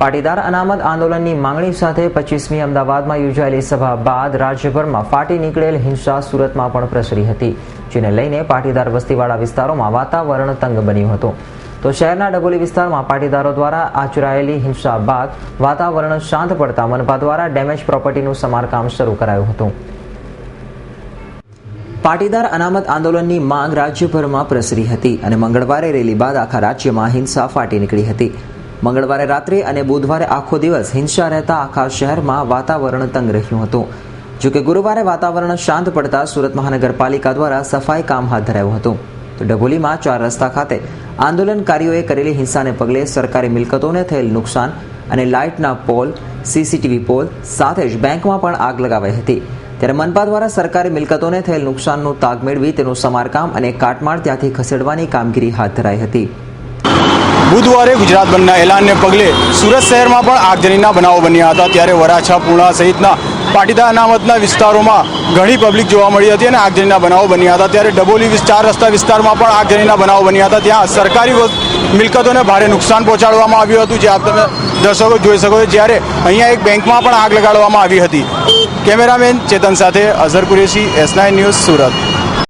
પાટીદાર અનામત આંદોલનની માંગણી સાથે પચીસમી અમદાવાદમાં યોજાયેલી સભા બાદ રાજ્યભરમાં ફાટી નીકળેલ હિંસા સુરતમાં પણ પ્રસરી હતી, જેને લઈને પાટીદાર વસ્તીવાળા વિસ્તારોમાં વાતાવરણ તંગ બન્યું હતું. તો શહેરના ડબોલી વિસ્તારમાં પાટીદારો દ્વારા આચરાયેલી હિંસા બાદ વાતાવરણ શાંત પડતા મનપા દ્વારા ડેમેજ પ્રોપર્ટીનું સમારકામ શરૂ કરાયું હતું. પાટીદાર અનામત આંદોલનની માંગ રાજ્યભરમાં પ્રસરી હતી અને મંગળવારે રેલી બાદ આખા રાજ્યમાં હિંસા ફાટી નીકળી હતી. મંગળવારે રાત્રે અને બુધવારે આખો દિવસ હિંસા રહેતા આખા શહેરમાં વાતાવરણ તંગ રહ્યું હતું. જોકે ગુરુવારે વાતાવરણ શાંત પડતા સુરત મહાનગરપાલિકા દ્વારા સફાઈ કામ હાથ ધરાયું હતું. તો ડભોલીમાં ચાર રસ્તા ખાતે આંદોલનકારીઓએ કરેલી હિંસાને પગલે સરકારી મિલકતોને થયેલ નુકસાન અને લાઇટના પોલ સીસીટીવી પોલ સાથે જ બેંકમાં પણ આગ લગાવાઈ હતી. ત્યારે મનપા દ્વારા સરકારી મિલકતોને થયેલ નુકસાનનું તાગ મેળવી તેનું સમારકામ અને કાટમાળ ત્યાંથી ખસેડવાની કામગીરી હાથ ધરાઈ હતી. બુધવારે ગુજરાત બંધના એલાનને પગલે સુરત શહેરમાં પણ આગજનીના બનાવો બન્યા હતા. ત્યારે વરાછા, પૂર્ણા સહિતના પાટીદાર અનામતના વિસ્તારોમાં ઘણી પબ્લિક જોવા મળી હતી અને આગજનીના બનાવો બન્યા હતા. ત્યારે ડબોલી ચાર રસ્તા વિસ્તારમાં પણ આગજનીના બનાવો બન્યા હતા. ત્યાં સરકારી મિલકતોને ભારે નુકસાન પહોંચાડવામાં આવ્યું હતું, જે આપ તમે દર્શકો જોઈ શકો છો. જ્યારે અહીંયા એક બેંકમાં પણ આગ લગાડવામાં આવી હતી. કેમેરામેન ચેતન સાથે અઝર કુરેશી, એસ ન્યૂઝ સુરત.